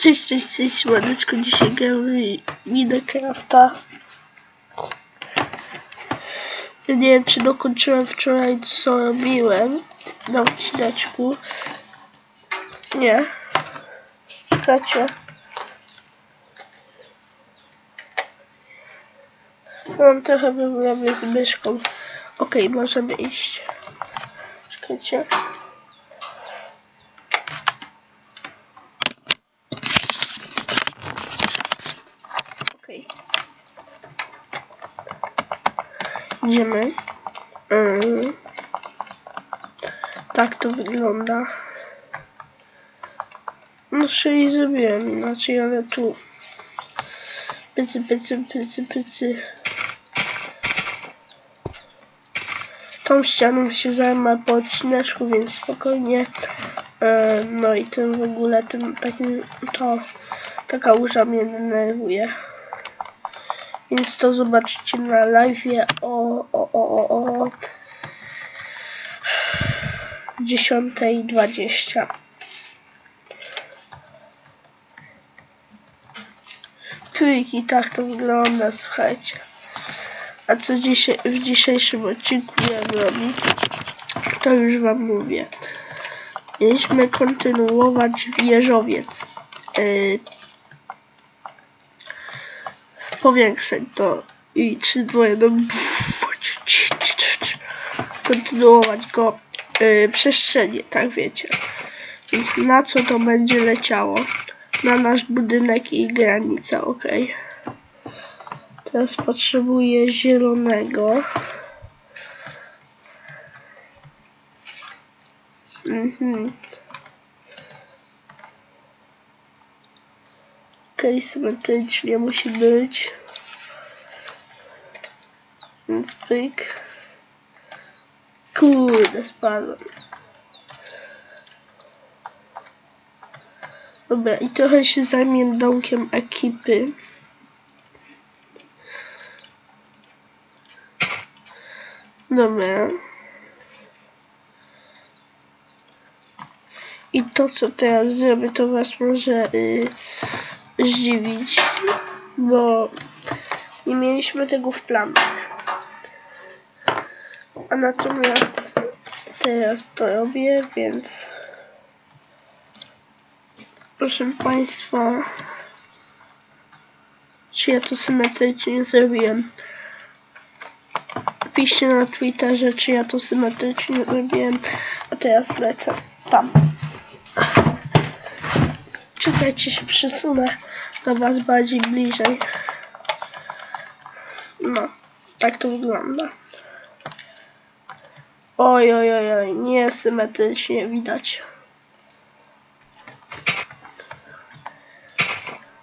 Cześć, cześć, cześć, słoneczko. Dzisiaj gramy Minecrafta. Ja nie wiem, czy dokończyłem wczoraj, co robiłem na odcineczku. Nie. Czekajcie. Mam trochę problemy z myszką. Okej, możemy iść. Czekajcie. Okej. Idziemy. Ym. Tak to wygląda. No, czyli zrobiłem inaczej, ale tu. Pycy, pycy, pycy, pycy. Tą ścianą się zajmę po odcineczku, więc spokojnie. E, No i tym w ogóle, tym takim, to taka łóża mnie denerwuje. Więc to zobaczycie na live o, o, o, o, o 10.20. Pyki, tak to wygląda, słuchajcie. A co dzisiaj, w dzisiejszym odcinku ja robić, to już wam mówię. Mieliśmy kontynuować wieżowiec. Yy, powiększyć to i 3, 2, 1 kontynuować go yy, przestrzenie, tak wiecie. Więc na co to będzie leciało? Na nasz budynek i granica, ok. Teraz potrzebuję zielonego. Mhm. Okej, symetrycznie musi być. Więc pyk. Kurde, spadłem. Dobra, i trochę się zajmę domkiem ekipy. Dobra. I to, co teraz zrobię, to was może yy, zdziwić, bo nie mieliśmy tego w planach. A natomiast teraz to robię, więc proszę Państwa, czy ja to symetrycznie zrobiłem. Piszcie na Twitterze, czy ja to symetrycznie zrobiłem, a teraz lecę tam. Czekajcie, się przesunę do Was bardziej bliżej. No, tak to wygląda. Oj, oj, oj, niesymetrycznie widać.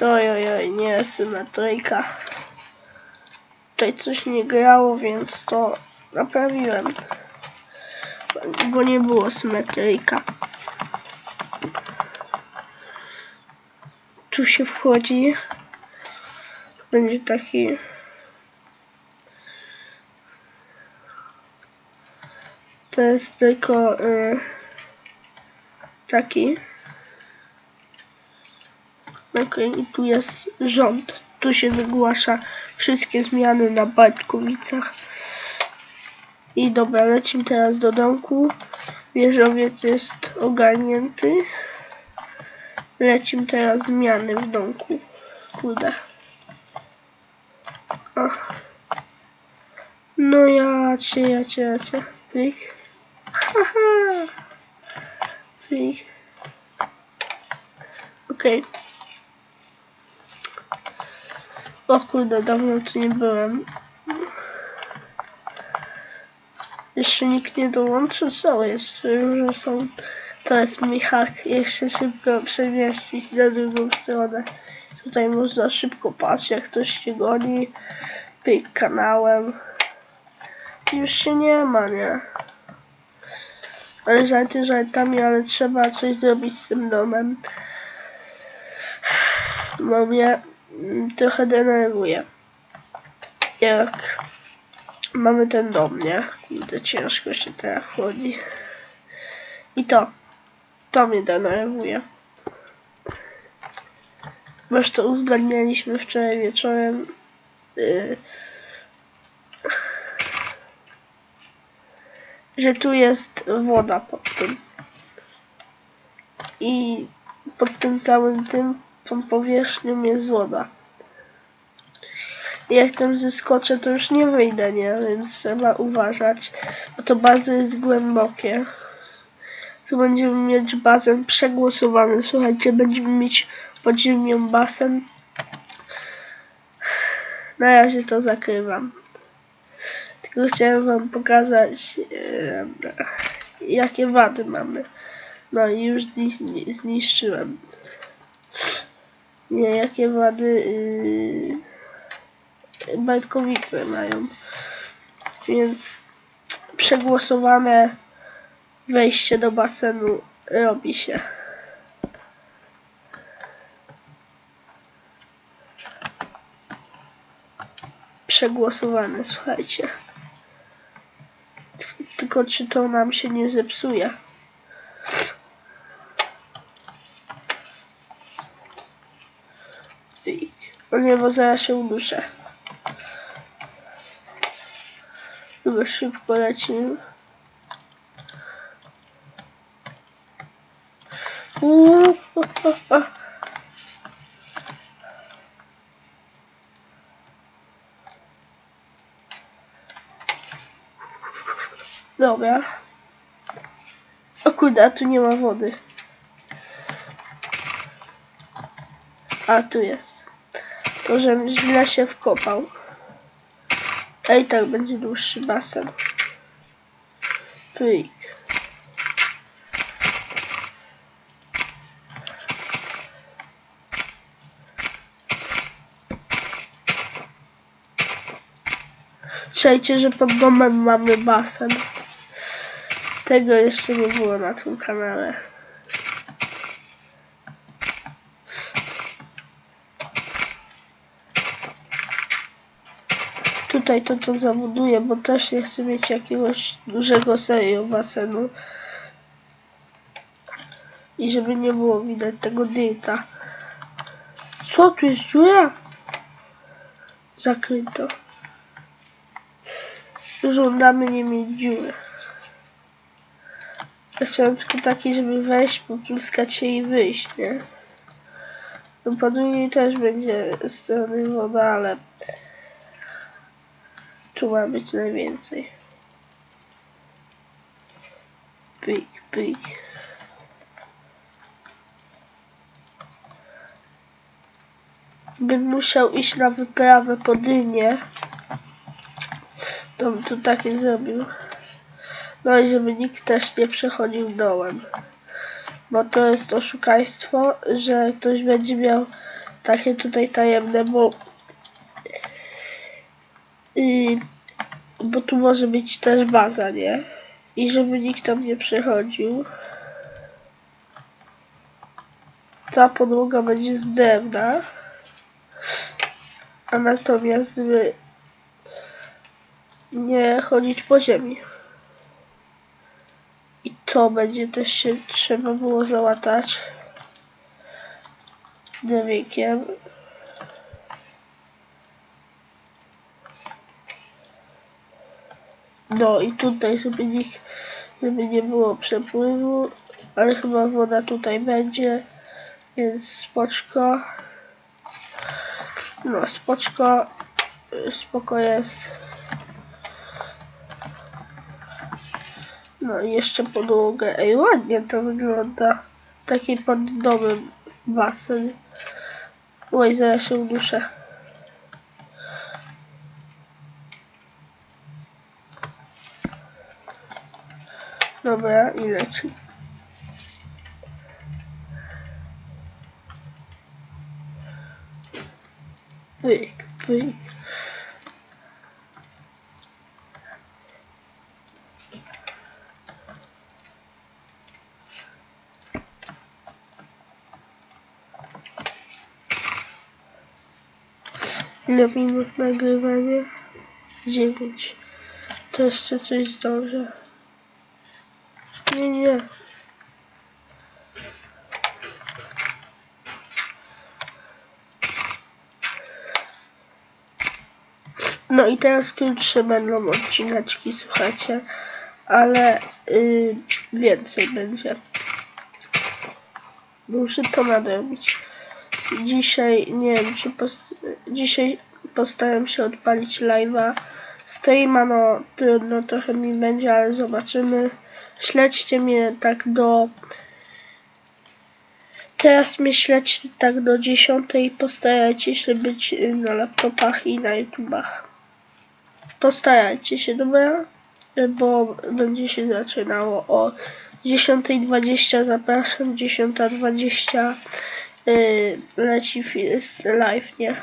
Oj, oj, oj, niesymetryka. Tutaj coś nie grało, więc to naprawiłem. Bo nie było symetryka. Tu się wchodzi. Będzie taki To jest tylko y, taki. Okay, i tu jest rząd. Tu się wygłasza wszystkie zmiany na Bartkowicach. I dobra, lecimy teraz do domku. Wieżowiec jest ogarnięty. Lecimy teraz zmiany w domku. Kurde. Ach. No ja cię, ja cię, ja cię. Plik. Haha. Plik. Okej. Okay. O kurde, dawno tu nie byłem. Jeszcze nikt nie dołączył, co jest, że są, to jest mój hak, jeszcze szybko przemieścić na drugą stronę. Tutaj można szybko patrzeć, jak ktoś się goni, pyk kanałem. Już się nie ma, nie? Ale żarty żartami, ale trzeba coś zrobić z tym domem. Bo mnie trochę denerwuje. Jak mamy ten dom, nie? Kurde, ciężko się teraz wchodzi. I to. To mnie denerwuje. Już to uzgadnialiśmy wczoraj wieczorem. y, że tu jest woda pod tym. I pod tym całym tym, tą powierzchnią jest woda. I jak tam zeskoczę, to już nie wyjdę, nie? Więc trzeba uważać, bo to bardzo jest głębokie. Tu będziemy mieć basen przegłosowany. Słuchajcie, będziemy mieć pod ziemią basen. Na razie to zakrywam. Tylko chciałem wam pokazać, e, jakie wady mamy. No i już zni- zniszczyłem. Nie, jakie wady yy, Bajtkowice mają. Więc przegłosowane wejście do basenu robi się. Przegłosowane, słuchajcie. Tylko czy to nam się nie zepsuje? O nie, bo zaraz się uduszę. Chyba szybko lecimy. Uuu, o, o, o. Dobra. O kurde, a tu nie ma wody. A tu jest. To, żebym źle się wkopał. A i tak będzie dłuższy basen. Pyk. Słuchajcie, że pod domem mamy basen. Tego jeszcze nie było na tym kanale. Tutaj to to zabuduję, bo też nie chcę mieć jakiegoś dużego serio basenu. I żeby nie było widać tego dirta. Co tu jest dziura? Zakryto. Żądamy nie mieć dziury. Ja chciałem tylko taki, żeby wejść, popluskać się i wyjść, nie? No po drugiej też będzie strony woda, ale tu ma być najwięcej. Pyk, pyk. Bym musiał iść na wyprawę po dynię. To bym tu takie zrobił. No i żeby nikt też nie przechodził dołem. Bo to jest oszukaństwo, że ktoś będzie miał takie tutaj tajemne, bo i bo tu może być też baza, nie? I żeby nikt tam nie przechodził. Ta podłoga będzie z drewna. A natomiast nie chodzić po ziemi. I to będzie też się trzeba było załatać drewienkiem. No i tutaj, żeby nikt, żeby nie było przepływu, ale chyba woda tutaj będzie, więc spoczko. No spoczko, spoko jest. No i jeszcze podłogę. Ej, ładnie to wygląda. Taki pod domem basen. Oj, zaraz się uduszę. Dobra, i leci. Pyk, pyk. Ile minut nagrywania? 9. To jeszcze coś zdążę. Nie, nie. No i teraz krótsze będą odcinaczki, słuchajcie, ale yy, więcej będzie. Muszę to nadrobić. Dzisiaj, nie wiem, czy post- dzisiaj postaram się odpalić live'a. Streama, no trudno trochę mi będzie, ale zobaczymy. Śledźcie mnie tak do... Teraz mnie śledźcie tak do 10 i postarajcie się być na laptopach i na YouTubach. Postarajcie się, dobra? Bo będzie się zaczynało o 10.20, zapraszam, 10.20 yy, leci fi- live, nie?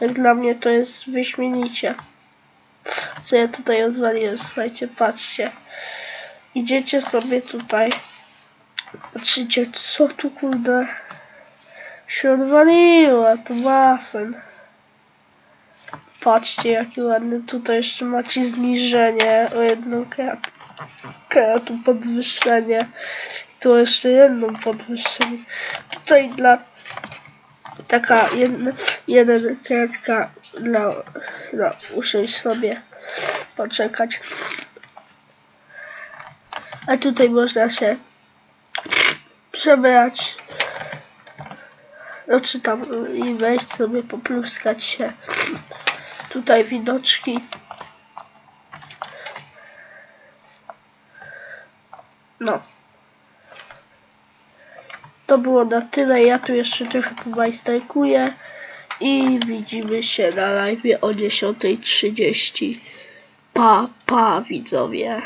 Jak dla mnie to jest wyśmienicie. Co ja tutaj odwaliłem, słuchajcie, patrzcie. Idziecie sobie tutaj. Patrzycie, co tu kurde się odwaliło, to basen. Patrzcie, jaki ładny. Tutaj jeszcze macie zniżenie o jedną kratkę, a tu podwyższenie. Tu jeszcze jedną podwyższenie. Tutaj dla taka jedna, jeden kratka dla, dla usiąść sobie, poczekać. A tutaj można się przebrać. No czy tam i wejść sobie, popluskać się. Tutaj widoczki. No. To było na tyle. Ja tu jeszcze trochę pomajsterkuję. I widzimy się na live o 10.30. Pa, pa widzowie.